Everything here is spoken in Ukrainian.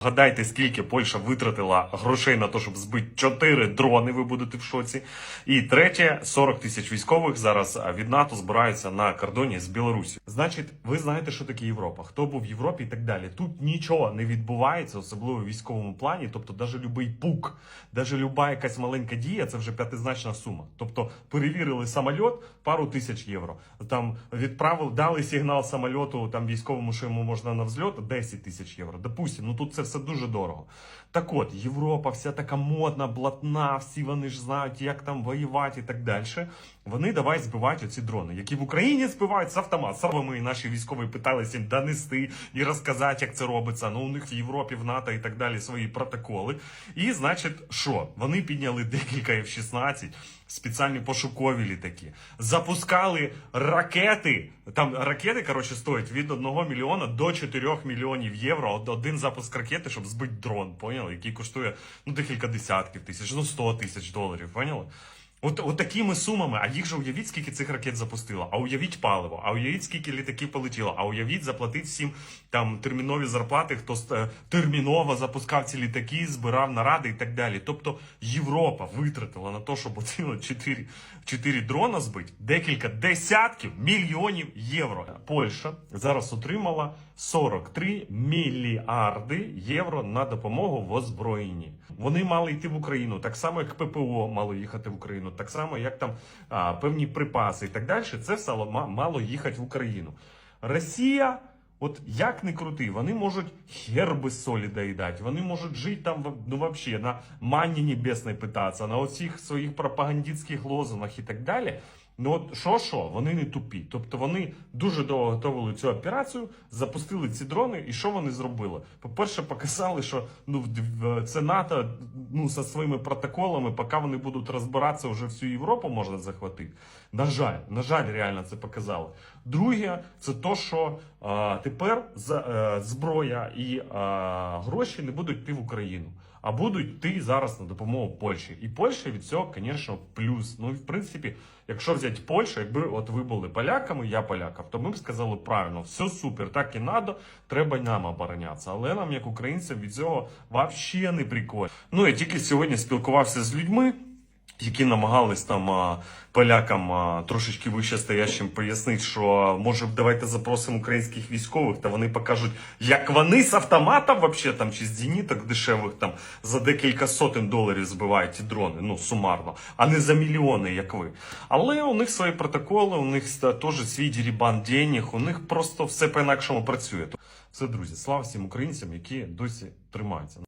Гадайте, скільки Польща витратила грошей на те, щоб збити 4 дрони, ви будете в шоці. І третє, 40 тисяч військових зараз від НАТО збираються на кордоні з Білорусі. Значить, ви знаєте, що таке Європа, хто був в Європі і так далі. Тут нічого не відбувається, особливо в військовому плані. Тобто, навіть любий пук, навіть люба якась маленька дія, це вже п'ятизначна сума. Тобто, перевірили самоліт, пару тисяч євро. Там відправили, дали сигнал самольоту там військовому, що йому можна на взльот, 10 тисяч євро. Допустим, ну тут це все дуже дорого. Так от, Європа, вся така модна, блатна, всі вони ж знають, як там воювати і так далі. Вони давай збивають оці дрони, які в Україні збивають з автомат. Саме наші військові питалися їм донести і розказати, як це робиться. Ну у них в Європі, в НАТО і так далі свої протоколи. І значить, що вони підняли декілька F-16, спеціальні пошукові літаки, запускали ракети. Там ракети, коротше, стоять від 1 мільйона до 4 мільйонів євро. Один запуск ракети, щоб збити дрон, поняли? Який коштує ну декілька десятків тисяч, ну 100 тисяч доларів, поняли? От, от такими сумами, а їх же уявіть, скільки цих ракет запустило, а уявіть паливо, а уявіть, скільки літаків полетіло, а уявіть, заплатить всім там термінові зарплати, хто е, терміново запускав ці літаки, збирав наради і так далі. Тобто Європа витратила на те, щоб оці 4, 4 дрона збити декілька десятків мільйонів євро. Польща зараз отримала 43 мільярди євро на допомогу в озброєнні. Вони мали йти в Україну, так само як ППО мало їхати в Україну, так само як там а, певні припаси і так далі. Це все мало їхати в Україну. Росія. От як не крути, вони можуть хер без солі доїдати, вони можуть жити там ну, вообще, на мані небесної питатися, на оцих своїх пропагандистських лозунгах і так далі. Ну от що що, вони не тупі. Тобто вони дуже довго готували цю операцію, запустили ці дрони, і що вони зробили? По-перше, показали, що ну в- це НАТО ну зі своїми протоколами, поки вони будуть розбиратися, вже всю Європу можна захватити. На жаль, на жаль, реально це показали. Друге, це то, що а, тепер з, е, зброя і а, гроші не будуть йти в Україну, а будуть йти зараз на допомогу Польщі. І Польща від цього, звісно, плюс. Ну і в принципі, якщо взяти Польщу, якби от ви були поляками, я полякав, то ми б сказали правильно, все супер, так і надо, треба нам оборонятися. Але нам, як українцям, від цього взагалі не прикольно. Ну я тільки сьогодні спілкувався з людьми які намагались там полякам трошечки вище стоящим пояснити, що може давайте запросимо українських військових, та вони покажуть, як вони з автомата вообще там чи з зеніток дешевих там за декілька сотень доларів збивають ті дрони, ну сумарно, а не за мільйони, як ви. Але у них свої протоколи, у них теж свій дірібан денег, у них просто все по-інакшому працює. Все, друзі, слава всім українцям, які досі тримаються.